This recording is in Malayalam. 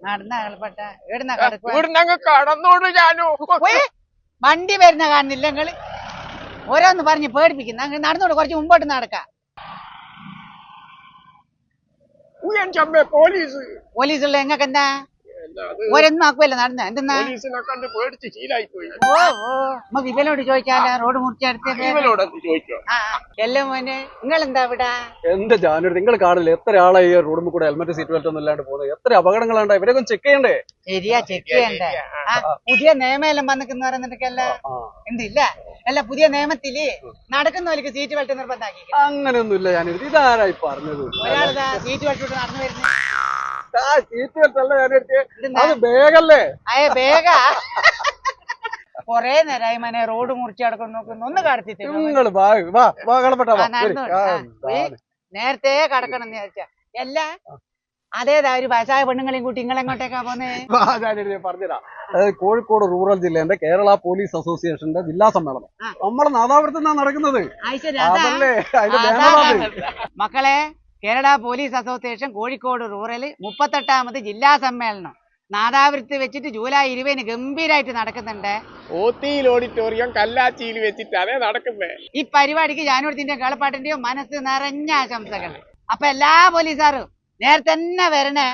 നടന്ന കളപ്പെട്ട എവിടുന്ന കിടക്കുക ഇവിടുന്ന് അങ്ങ് കടന്നോട് ഞാനു. വണ്ടി വരുന്ന കാണുന്നില്ല നിങ്ങൾ. ഓരോന്ന് പറഞ്ഞ് പേടിപ്പിക്കുന്ന. നടന്നോട് കുറച്ച് മുമ്പോട്ട് നടക്കാം. പോലീസ്. പോലീസുള്ള എങ്ങക്ക് ഓരോന്നും ആക്കുവല്ല നടന്ന. എന്തെന്നാ? പോലീസിനെ കണ്ട് പേടിച്ച് ശീലായി പോയി ഓ. ഓ ചോദിച്ചാലോ റോഡ് മുറിച്ചെടുത്തത്? ഇവനോട് എന്ത് ചോദിക്കോ എല്ലാം മോനെ നിങ്ങൾ എന്താ ഇവിടെ? എന്റെ ജാനുവരി നിങ്ങൾ കാണില്ല? എത്ര ആളായി ഈ റോഡിൽ കൂടെ ഹെൽമെറ്റ് സീറ്റ് ബെൽറ്റ് ഒന്നും ഇല്ലാണ്ട് പോകുന്നത്? എത്ര അപകടങ്ങളാണ് ഇവരൊക്കെ ചെക്ക് ചെയ്യണ്ടേ? ശരിയാ ചെക്ക് ചെയ്യണ്ടേ? ആ. പുതിയ നിയമമെല്ലാം വന്നിക്കുന്ന പറയുന്നിട്ടല്ല എന്തില്ല? അല്ല പുതിയ നിയമത്തിൽ നടക്കുന്നവർക്ക് സീറ്റ് ബെൽറ്റ് നിർബന്ധാക്കി അങ്ങനെയൊന്നുമില്ല ജാനുവരി ഇതാരായി പറഞ്ഞത്? ഒരാളിതാ സീറ്റ് ബെൽറ്റ് നടന്നു വരുന്നു ആ സീറ്റ് ബെൽറ്റ് അല്ല ജാനുവരി ഇതെന്താ? അത് ബാഗല്ലേ അയ വേഗ കൊറേ നേരമായി മനെ റോഡ് മുറിച്ച് കിടക്കുന്നു നോക്കുന്നു. ഒന്ന് കടത്തി നിങ്ങൾ വാ വാ വാ കളപ്പെട്ട ആ, നടന്നു? ആ, ഈ നേരത്തെ കടക്കണം എന്ന് വിചാരിച്ച. എല്ലാ അതേതാ ഒരു വയസ്സായ പെണ്ണുങ്ങളെയും കൂട്ടി ഇങ്ങളെങ്ങോട്ടേക്കാ പോന്നേ? പറഞ്ഞുതരാം. അതായത് കോഴിക്കോട് റൂറൽ ജില്ലേന്റെ കേരള പോലീസ് അസോസിയേഷന്റെ ജില്ലാ സമ്മേളനം. നമ്മളെ നാദാപുരത്ത് നടക്കുന്നത്. മക്കളെ Kerala police association Kozhikode rural മുപ്പത്തെട്ടാമത് ജില്ലാ സമ്മേളനം. നാദാവൃത്തി വെച്ചിട്ട് ജൂലൈ ഇരുപതിന് ഗംഭീരമായിട്ട് നടക്കുന്നുണ്ട്. ഓത്തിയിൽ ഓഡിറ്റോറിയം കല്ലാച്ചിയിൽ വെച്ചിട്ട് അതേ നടക്കുന്നേ. ഈ പരിപാടിക്ക് ജാനുവരത്തിന്റെയും കളപ്പാട്ടിന്റെയും മനസ്സ് നിറഞ്ഞ ആശംസകൾ. അപ്പൊ എല്ലാ പോലീസുകാരും നേരത്തെ തന്നെ വരണേ.